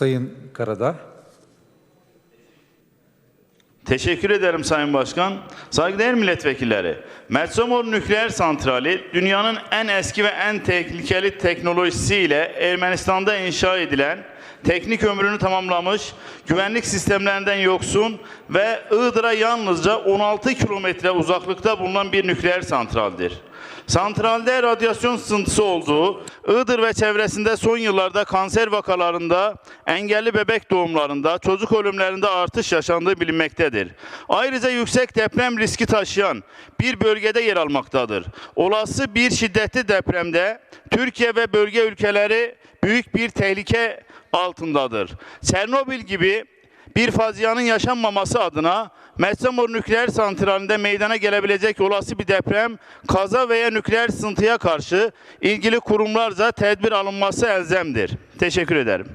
Sayın Karadağ. Teşekkür ederim Sayın Başkan. Saygıdeğer milletvekilleri, Mersamor Nükleer Santrali dünyanın en eski ve en tehlikeli teknolojisiyle Ermenistan'da inşa edilen, teknik ömrünü tamamlamış, güvenlik sistemlerinden yoksun ve Iğdır'a yalnızca 16 kilometre uzaklıkta bulunan bir nükleer santraldir. Santralde radyasyon sızıntısı olduğu, Iğdır ve çevresinde son yıllarda kanser vakalarında, engelli bebek doğumlarında, çocuk ölümlerinde artış yaşandığı bilinmektedir. Ayrıca yüksek deprem riski taşıyan bir bölgede yer almaktadır. Olası bir şiddetli depremde Türkiye ve bölge ülkeleri büyük bir tehlike altındadır. Çernobil gibi bir facianın yaşanmaması adına Metsamor Nükleer Santrali'nde meydana gelebilecek olası bir deprem, kaza veya nükleer sızıntıya karşı ilgili kurumlarca tedbir alınması elzemdir. Teşekkür ederim.